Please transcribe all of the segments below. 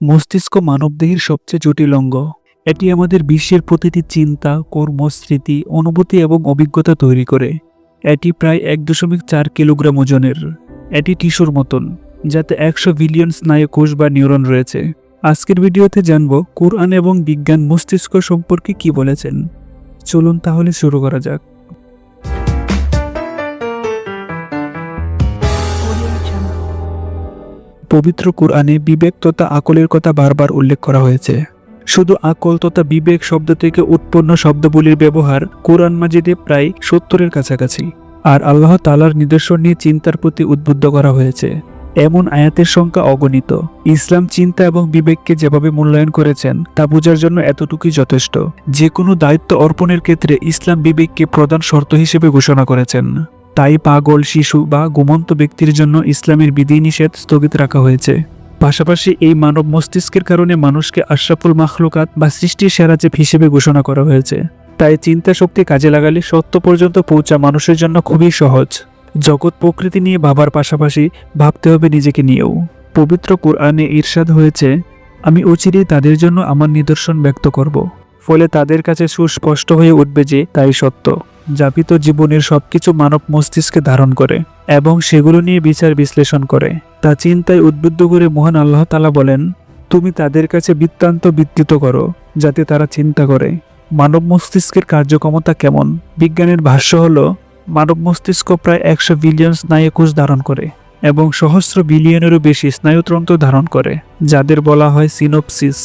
মস্তিষ্ক মানবদেহের সবচেয়ে জটিল অঙ্গ। এটি আমাদের বিশ্বের প্রতিটি চিন্তা কর্ম স্মৃতি অনুভূতি এবং অভিজ্ঞতা তৈরি করে। এটি প্রায় এক দশমিক চার কিলোগ্রাম ওজনের। এটি টিস্যুর মতন, যাতে একশো বিলিয়ন স্নায়ু কোষ বা নিউরন রয়েছে। আজকের ভিডিওতে জানব কোরআন এবং বিজ্ঞান মস্তিষ্ক সম্পর্কে কি বলেছেন। চলুন তাহলে শুরু করা যাক। পবিত্র কোরআনে বিবেক তথা আকলের কথা বারবার উল্লেখ করা হয়েছে। শুধু আকল তথা বিবেক শব্দ থেকে উৎপন্ন শব্দগুলির ব্যবহার কোরআন মাজিদে প্রায় সত্তরের কাছাকাছি। আর আল্লাহ তালার নিদর্শন নিয়ে চিন্তার প্রতি উদ্বুদ্ধ করা হয়েছে। এমন আয়াতের সংখ্যা অগণিত। ইসলাম চিন্তা এবং বিবেককে যেভাবে মূল্যায়ন করেছেন, তা বোঝার জন্য এতটুকুই যথেষ্ট। যে কোনো দায়িত্ব অর্পণের ক্ষেত্রে ইসলাম বিবেককে প্রধান শর্ত হিসেবে ঘোষণা করেছেন। তাই পাগল, শিশু বা ঘুমন্ত ব্যক্তির জন্য ইসলামের বিধিনিষেধ স্থগিত রাখা হয়েছে। পাশাপাশি এই মানব মস্তিষ্কের কারণে মানুষকে আশরাফুল মাখলুকাত বা সৃষ্টির সেরাজেব হিসেবে ঘোষণা করা হয়েছে। তাই চিন্তা শক্তি কাজে লাগালে সত্য পর্যন্ত পৌঁছা মানুষের জন্য খুবই সহজ। জগৎ প্রকৃতি নিয়ে ভাবার পাশাপাশি ভাবতে হবে নিজেকে নিয়েও। পবিত্র কোরআনে ঈর্ষাদ হয়েছে, আমি অচিরেই তাদের জন্য আমার নিদর্শন ব্যক্ত করব। ফলে তাদের কাছে সুস্পষ্ট হয়ে উঠবে যে তাই সত্য। যাপিত জীবনের সবকিছু মানব মস্তিষ্কে ধারণ করে এবং সেগুলো নিয়ে বিচার বিশ্লেষণ করে। তা চিন্তায় উদ্বুদ্ধ করে মহান আল্লাহ তালা বলেন, তুমি তাদের কাছে বৃত্তান্ত বিত্তিত করো, যাতে তারা চিন্তা করে। মানব মস্তিষ্কের কার্যক্ষমতা কেমন? বিজ্ঞানের ভাষ্য হল, মানব মস্তিষ্ক প্রায় একশো বিলিয়ন স্নায়ুকোষ ধারণ করে। এবং সহস্র বিলিয়নেরও বেশি স্নায়ুতন্ত্র ধারণ করে, যাদের বলা হয় সিনোপসিস।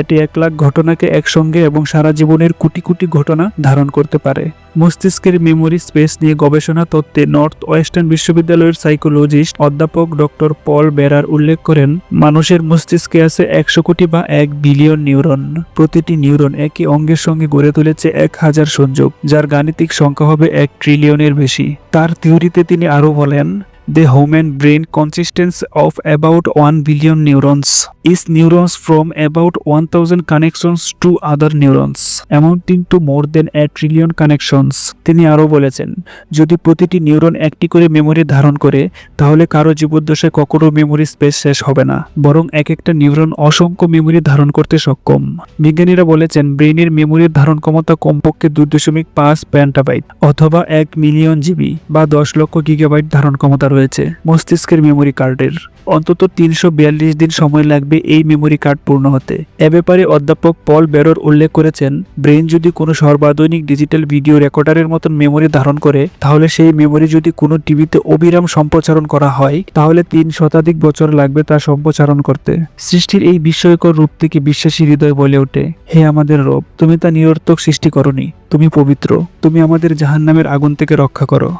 এটি এক লাখ ঘটনাকে একসঙ্গে এবং সারা জীবনের কোটি কোটি ঘটনা ধারণ করতে পারে। মস্তিষ্কের মেমোরি স্পেস নিয়ে গবেষণা তত্ত্বে নর্থ ওয়েস্টার্ন বিশ্ববিদ্যালয়ের সাইকোলজিস্ট অধ্যাপক ডক্টর পল বেরার উল্লেখ করেন, মানুষের মস্তিষ্কে আছে একশো কোটি বা এক বিলিয়ন নিউরন। প্রতিটি নিউরন একই অঙ্গের সঙ্গে গড়ে তুলেছে এক হাজার সংযোগ, যার গাণিতিক সংখ্যা হবে এক ট্রিলিয়নের বেশি। তার থিওরিতে তিনি আরও বলেন The human brain consists of about 1 billion neurons. Each neurons from about 1000 connections to other neurons, amounting to more than a trillion connections. তিনি আরও বলেছেন যদি প্রতিটি নিউরন একটি করে মেমোরি ধারণ করে তাহলে কারও জীবদ্দশায় কখনো মেমোরি স্পেস শেষ হবে না বরং এক একটা নিউরন অসংখ্য মেমোরি ধারণ করতে সক্ষম বিজ্ঞানীরা বলেছেন ব্রেনের মেমোরির ধারণ ক্ষমতা কমপক্ষে দুই দশমিক পাঁচ প্যান্টাবাইট অথবা এক মিলিয়ন জিবি বা দশ লক্ষ গিগাবাইট ধারণ ক্ষমতা রয়েছে মস্তিষ্কের মেমোরি কার্ডের অন্তত তিনশো বিয়াল্লিশ দিন সময় লাগবে এই মেমোরি কার্ড পূর্ণ হতে। এ ব্যাপারে অধ্যাপক পল বেরোর উল্লেখ করেছেন ব্রেন যদি কোনো সর্বাধুনিক ডিজিটাল ভিডিও রেকর্ডারের মতন মেমোরি ধারণ করে, তাহলে সেই মেমোরি যদি কোনো টিভিতে অবিরাম সম্প্রচারণ করা হয়, তাহলে তিন শতাধিক বছর লাগবে তা সম্প্রচারণ করতে। সৃষ্টির এই বিস্ময়কর রূপ থেকে বিশ্বাসী হৃদয় বলে ওঠে, হে আমাদের রব, তুমি তা নিরর্থক সৃষ্টি করনি, তুমি পবিত্র, তুমি আমাদের জাহান্নামের আগুন থেকে রক্ষা করো।